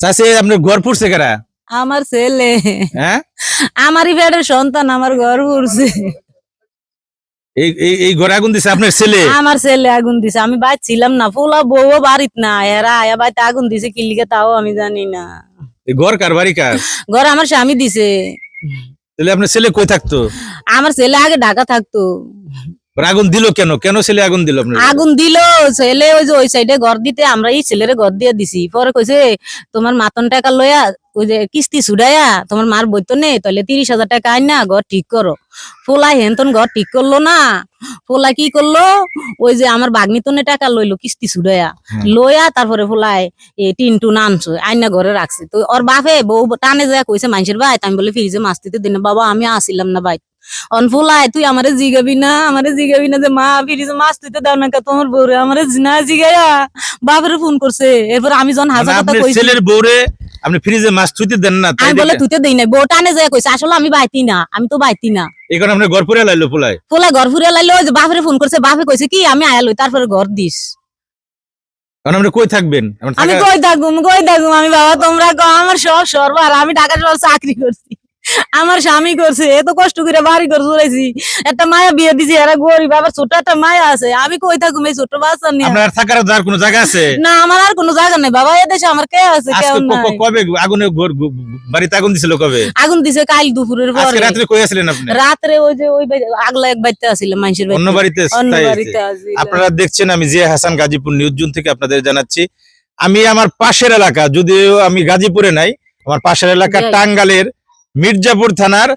চাষে আপনার ঘর পুড়ছে কারা আমার ছেলে। হ্যাঁ? আমারই পেটের সন্তান আমার ঘর উড়ছে এই ঘরে আগুন দিছে আপনার ছেলে? আমার ছেলে আগুন দিছে। আমি বাইর ছিলাম না ফুলা বউ বাড়িত না। এরা আয়া বাইতে আগুন দিছে কিলিকে তাও আমি জানি না। এই ঘর কার বাড়ি কার? ঘর আমার স্বামী দিছে। তাহলে আপনার ছেলে কই থাকতো? আমার ছেলে আগে ঢাকা থাকতো। আগুন দিল কেন? কেন ছেলে আগুন দিল আগুন দিল ছেলে ওই যে ওই সাইডে ঘর দিতে আমরা এই ছেলেরে ঘর দিয়ে দিছি। পরে কইছে তোমার মাতন টাকা লইয়া ওই যে কিস্তি ছুডাইয়া তোমার মার বইতো নেই তাহলে তিরিশ হাজার টাকা আইন না ঘর ঠিক করো। ফোলাই হেনতন ঘর ঠিক করল না। ফোলা কি করল? ওই যে আমার বাগনিতনে টাকা লইলো কিস্তি ছুডাইয়া হুম। লইয়া তারপরে ফোলাই এই টিন টুন আনছো আইনা ঘরে রাখছে। তো ওর বাপে বউ টানে যায় কইছে মানুষের ভাই আমি বলে ফ্রিজে মাছ দিতে দিন বাবা আমি আসিলাম না ভাই। অন ফুলাই তুই আমারে জিগাবি না আমারে জিগাবি না যে মা ফ্রিজে মাছ দিতে দাও না কা তোমার বউরে? আমারে না জিগাইয়া বাপরে ফোন করছে। এরপর আমি যখন মানে হাজার কথা কইছি ছেলের বউরে আপনি ফ্রিজে মাছ থুইতে দেন না আমি বলে তুইতে দেই নাই। বউ টানে যায় কইছে আসলে আমি বাইতি না আমি তো বাইতি না। কারণে আপনার ঘর পুড়ে লাইলো পোলায় ফুলাই ঘর ফুরে লাইলো যে বাপরে ফোন করছে বাপে কইছে কি আমি আয়ালই তারপরে ঘর দিস। কারণ আপনি কই থাকবেন? আমি কই থাকুম কই থাকুম? আমি বাবা তোমরা আমার সব সর্বার আমি ঢাকা শহর চাকরি করছি। আমার স্বামী করছে এত কষ্ট করে বাড়ি করে চলেছি একটা মায়া বিয়ে দিছি এরা গরিব আবার ছোট একটা মায়া আছে। আমি কই থাকুম এই ছোট বাচ্চা নিয়ে? আপনার থাকার যার কোনো জায়গা আছে? না আমার আর কোনো জায়গা নেই। বাবা এদেশে আমার কে আছে কেউ নাই। কবে আগুনে বাড়িতে আগুন দিছিল কবে? আগুন দিছে কাল দুপুরের পরে। আজকে রাত্রে কই আছিলেন আপনি? রাত্রে ওই যে ওই আগলা এক বাড়িতে আসিলাম মানুষের অন্য বাড়িতে অন্য বাড়িতে। আপনারা দেখছেন আমি জিয়া হাসান গাজীপুর নিউজ জুন থেকে আপনাদের জানাচ্ছি। আমি আমার পাশের এলাকা যদিও আমি গাজীপুরে নাই আমার পাশের এলাকা টাঙ্গালের মির্জাপুর থানার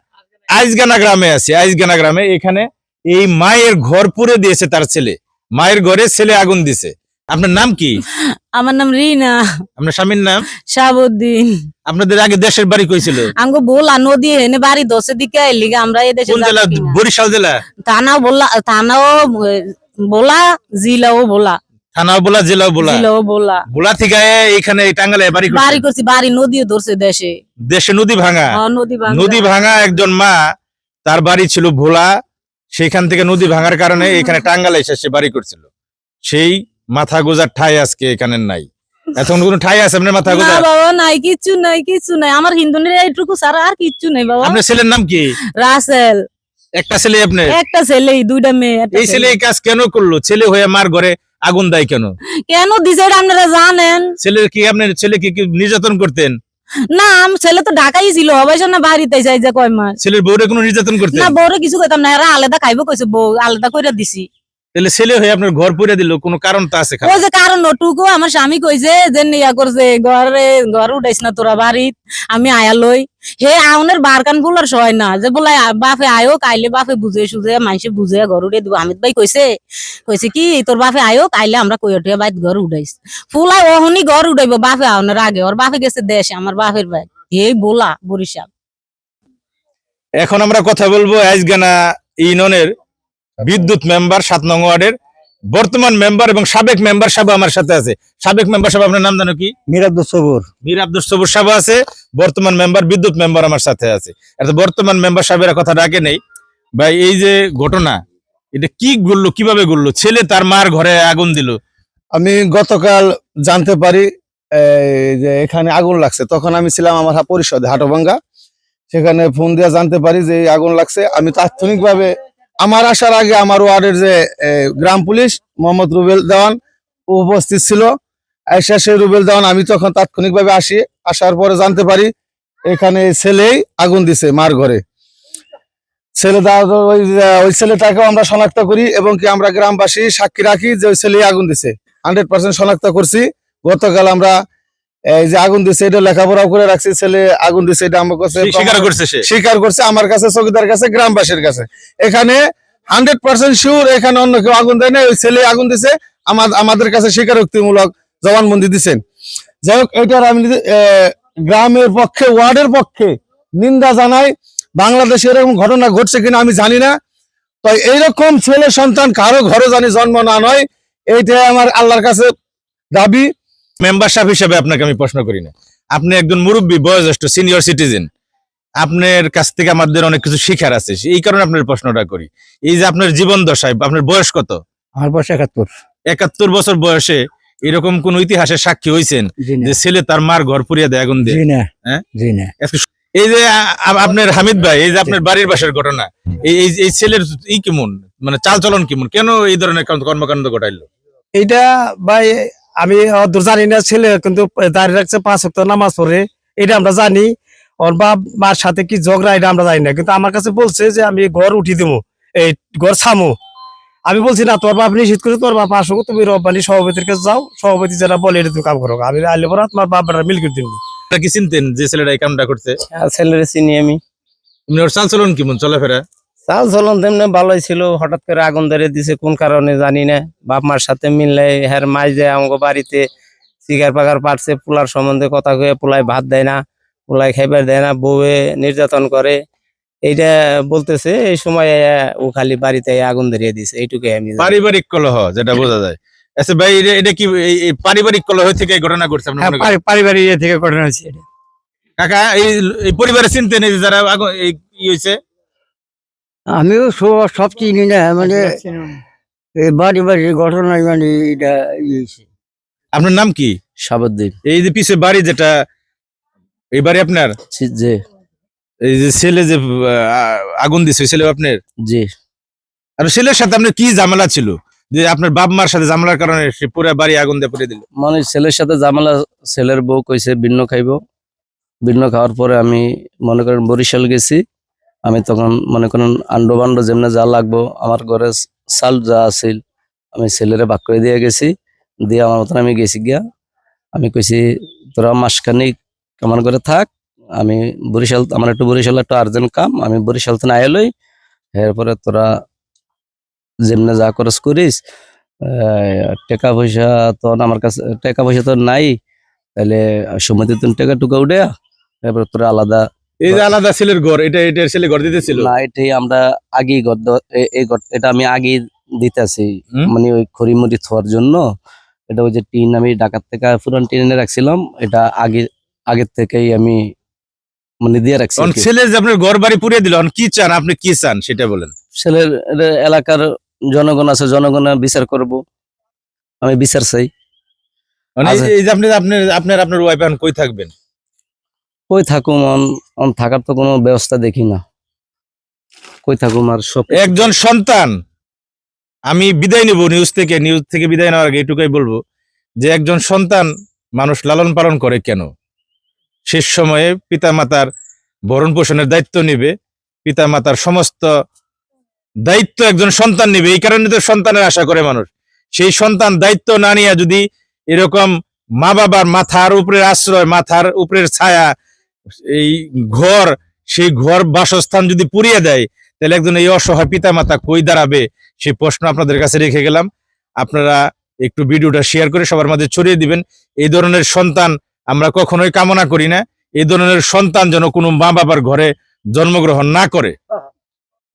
আইজগানা গ্রামে আছে আইজগানা গ্রামে। এখানে এই মায়ের ঘর পুড়ে দিয়েছে তার ছেলে। মায়ের ঘরে ছেলে আগুন দিছে। আপনার নাম কি? আমার নাম রিনা। আপনার স্বামীর নাম? শাহাবুদ্দিন। আপনাদের আগে দেশের বাড়ি কইছিল আমগো বলা নদী এনে বাড়ি দশের দিকে আইলি আমরা কোন জেলা? বরিশাল জেলা? থানাও বলা থানাও বলা জিলাও বলা। থানাও বলা জেলাও বলা? বলা। বোলা থেকে এখানে টাঙ্গালে বাড়ি বাড়ি করছি বাড়ি নদীও ধরছে দেশে। দেশে নদী ভাঙা? হ্যাঁ, নদী ভাঙা। নদী ভাঙা একজন মা তার বাড়ি ছিল ভোলা। সেখান থেকে নদী ভাঙার কারণে এখানে টাঙ্গালে এসে সে বাড়ি করছিল। সেই মাথা গোজার ঠাই আজকে এখানে নাই। এখন কোন ঠাই আছে? আপনার মাথা না গোজার বাবা নাই কিচ্ছু নাই কিচ্ছু নাই। আমার হিন্দুনের এইটুকু সারা আর কিচ্ছু নাই বাবা। আপনার ছেলের নাম কি? রাসেল। একটা ছেলে আপনার? একটা ছেলে দুইটা মেয়ে এই ছেলে কাজ কেন করল? ছেলে হয়ে মার ঘরে আগুন দেয় কেন? কেন দিছে আপনারা জানেন? ছেলের কি আপনার ছেলে কি নির্যাতন করতেন? না ছেলে তো ঢাকাই ছিল অবশ্য না বাড়িতে যাই যে কয় মাস। ছেলের বউরে কোনো নির্যাতন করতেন? না বউরে কিছু কইতাম না এরা আলাদা খাইবো কইছে বউ আলাদা কইরা দিছি। তাহলে ছেলে হয়ে আপনার ঘর পুড়ে দিল কোনো কারণ তো আছে ওই যে কারণ ওটুকু আমার স্বামী কইছে যে নিয়া করছে ঘরে ঘর উঠাইছ না তোরা বাড়িত আমি আয়া লই। হে আউনের বারকান ফুলার সয় না যে বলে বাপে আয়ো কাইলে বাপে বুঝে সুঝে মানুষে বুঝে ঘর উঠে দিব। আমিত ভাই কইছে কইছে কি তোর বাপে আয়ো কাইলে আমরা কই উঠে বাইত ঘর উঠাইছ ফুলাই ওহনি ঘর উঠাইবো বাপে আউনের আগে ওর বাপে গেছে দেশে আমার বাপের ভাই হে বলা বরিশাল। এখন আমরা কথা বলব আইজগানা ইউনিয়নের বিদ্যুৎ মেম্বার সাত নং ওয়ার্ডের। বর্তমান মেম্বার এবং সাবেক মেম্বার সাহেব আমার সাথে আছে। সাবেক মেম্বার সাহেব আপনার নাম জানো কি? মিরাদ সবুর। মীর আব্দুল সবুর সাহেব আছে। বর্তমান মেম্বার বিদ্যুৎ মেম্বার আমার সাথে আছে। বর্তমান মেম্বার সাহেবের কথা ডাকে নেই। ভাই এই যে ঘটনা এটা কি ঘুরলো কীভাবে ঘুরলো? ছেলে তার মার ঘরে আগুন দিল। আমি গতকাল জানতে পারি যে এখানে আগুন লাগছে। তখন আমি ছিলাম আমার পরিষদে হাটোভাঙ্গা। সেখানে ফোন দিয়ে জানতে পারি যে আগুন লাগছে। আমি তাৎক্ষণিকভাবে আমার আসার আগে আমার ওয়ার্ডের যে গ্রাম পুলিশ, মোহাম্মদ রুবেল দেওয়ান উপস্থিত ছিল। আইসা সে রুবেল দেওয়ান, আমি তখন তাৎক্ষণিকভাবে আসি, আসার পরে জানতে পারি এখানে ছেলেই আগুন দিছে মার ঘরে। ছেলে ওই ওই ছেলেটাকেও আমরা শনাক্ত করি এবং কি আমরা গ্রামবাসী সাক্ষী রাখি যে ওই ছেলে আগুন দিছে। হান্ড্রেড পার্সেন্ট শনাক্ত করছি। গতকাল আমরা এই যে আগুন দিছে এটা লেখাপড়াও করে রাখছি ছেলে আগুন দিছে এটা আমার কাছে স্বীকার করছে স্বীকার করছে আমার কাছে চৌকিদার কাছে গ্রামবাসীর কাছে। এখানে হান্ড্রেড পার্সেন্ট শিওর এখানে অন্য কেউ আগুন দেয় না ওই ছেলে আগুন দিছে আমাদের কাছে স্বীকারোক্তিমূলক জবানবন্দি দিচ্ছেন যাই হোক এটার আমি গ্রামের পক্ষে ওয়ার্ডের পক্ষে নিন্দা জানাই বাংলাদেশে এরকম ঘটনা ঘটছে কিনা আমি জানি না। তো এইরকম ছেলে সন্তান কারও ঘরে জানি জন্ম না নয় এইটাই আমার আল্লাহর কাছে দাবি। মেম্বার সাহেব হিসেবে আপনাকে আমি প্রশ্ন করি না। আপনি একজন মুরব্বী বয়োজ্যেষ্ঠ সিনিয়র সিটিজেন আপনার কাছ থেকে আমাদের অনেক কিছু শিখার আছে। এই কারণে আপনার প্রশ্নটা করি। এই যে আপনার জীবন দশায় আপনার বয়স কত? আমার বয়স একাত্তর। একাত্তর বছর বয়সে এরকম কোন ইতিহাসের সাক্ষী হয়েছেন যে ছেলে তার মার ঘর পুড়িয়ে দেয় আগুন দিয়ে? না। হ্যাঁ? এই যে আপনার হামিদ ভাই এই যে আপনার বাড়ির বাসার ঘটনা এই ছেলের ই কেমন? মানে চাল চলন কেমন? কেন এই ধরনের কর্ম- কর্মকাণ্ড ঘটাইলো? এইটা ভাই আমি জানি না ছেলে কিন্তু দাঁড়িয়ে রাখছে পাঁচ ওয়াক্ত নামাজ পড়ে। এটা আমরা জানি। ওর বাপ মার সাথে কি ঝগড়া এটা আমরা জানি না। কিন্তু আমার কাছে বলছে যে আমি ঘর উঠি দেবো এই ঘর ছামো। আমি বলছি না তোর বাপ নিষেধ করে তোর বাপ আসো তুমি রব্বানি সভাপতির কাছে যাও। সভাপতি যারা বলে এটা তুমি কাম করো। আমি আইলে পরে তোমার বাপরা মিল করে দিবি কি চিনতেন যে ছেলেটা এই কামটা করছে? ছেলের চিনি আমি। চাল চলন কেমন চলাফেরা? চাল চলন তেমনি ভালোই ছিল হঠাৎ করে আগুন ধরে দিছে কোন কারণে জানি না। বাপ মার সাথে মিললে হ্যার মাই যে আমাকে বাড়িতে শিকার পাকার পারছে পোলার সম্বন্ধে কথা কয়ে পোলায় ভাত দেয় না পোলায় খাইবার দেয় না বউয়ে নির্যাতন করে। এইটা বলতেছে এই সময় ও খালি বাড়িতে আগুন ধরিয়ে দিছে এইটুকুই আমি পারিবারিক কলহ যেটা বোঝা যায়। আচ্ছা ভাই এটা- কি পারিবারিক কলহ থেকে ঘটনা ঘটছে হ্যাঁ? পারিবারিক ইয়ে থেকে ঘটনা হচ্ছে এটা। কাকা এই এই পরিবারে চিনতেন এই যে যারা এই হয়েছে আমিও সব সব চিনি না মানে এই বাড়ি বাড়ি ঘটনা মানে এটা ইয়েছে আপনার নাম কি? সাবদ্দিন। এই যে পিছে বাড়ি যেটা এই বাড়ি আপনার? যে এই যে ছেলে যে আগুন দিছে ছেলে আপনার? জি। আর ছেলের সাথে আপনার কি ঝামেলা ছিল? যে আপনার বাপ মার সাথে ঝামেলার কারণে সে পুরো বাড়ি আগুন দিয়ে পুড়ে দিল? মানে ছেলের সাথে জামালা ছেলের বউ কইছে ভিন্ন খাইব। ভিন্ন খাওয়ার পরে আমি মনে করেন বরিশাল গেছি। আমি তখন মনে করেন আন্ডো বান্ডো যেমনি যা লাগবো, আমার ঘরে চাল যা আছিল, আমি ছেলেরে ভাগ করে দিয়ে গেছি, দিয়ে আমার মতন আমি গেছি গিয়া, আমি কইছি, তোরা মাসখানিক আমার ঘরে থাক, আমি বরিশাল, আমার একটু বরিশাল একটু আর্জেন্ট কাম, আমি বরিশাল থেকে আইলই এরপরে তোরা যেমনে যা খরচ করিস টাকা পয়সা তো আমার কাছে, টাকা পয়সা তো নাই তাহলে সমিতি তুমি টাকা টুকা উঠে তারপরে তোরা আলাদা এই যে আলাদা ছেলের ঘর এটা এটা ছেলে ঘর দিতেছিল? না এটাই আমরা আগেই ঘর এই ঘর এটা আমি আগেই দিতেছি। মানে ওই খড়িমুড়ি থোয়ার জন্য। এটা ওই যে টিন আমি ঢাকার থেকে পুরান টিন এনে রাখছিলাম। এটা আগে আগের থেকেই আমি মানে দিয়ে রাখছি এখন আর ছেলে যে আপনার ঘর বাড়ি পুড়িয়ে দিল কি চান? আপনি কি চান? সেটা বলেন। ছেলের এলাকার জনগণ আছে জনগণ বিচার করব। আমি বিচার চাই। মানে এই-। এই যে আপনি আপনার আপনার আপনার ওয়াইফ কই থাকবেন? কই থাকুম, অন- থাকার তো কোনো ব্যবস্থা দেখি না। কই থাকুম আর সব একজন সন্তান, আমি বিদায় নিব নিউজ থেকে নিউজ থেকে বিদায় নেওয়ার আগে এটুকুই বলব যে একজন সন্তান মানুষ লালন পালন করে কেন? শেষ সময়ে পিতামাতার ভরণ পোষণের দায়িত্ব নিবে, পিতামাতার সমস্ত দায়িত্ব একজন সন্তান নিবে, এই কারণে তো সন্তানের আশা করে মানুষ। সেই সন্তান দায়িত্ব না নিয়ে যদি এরকম মা বাবার মাথার উপরের আশ্রয়, মাথার উপরের ছায়া এই ঘর, সেই ঘর বাসস্থান যদি পুড়িয়ে দেয়, তাহলে একজন এই অসহায় পিতামাতা কই দাঁড়াবে? সেই প্রশ্ন আপনাদের কাছে রেখে গেলাম। আপনারা একটু ভিডিওটা শেয়ার করে সবার মাঝে ছড়িয়ে দিবেন। এই ধরনের সন্তান আমরা কখনোই কামনা করি না। এই ধরনের সন্তান যেন কোনো মা বাবার ঘরে জন্মগ্রহণ না করে।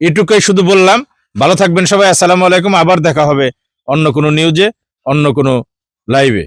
এটুকুই শুধু বললাম। ভালো থাকবেন সবাই। আসসালামু আলাইকুম। আবার দেখা হবে অন্য কোনো নিউজে অন্য কোনো লাইভে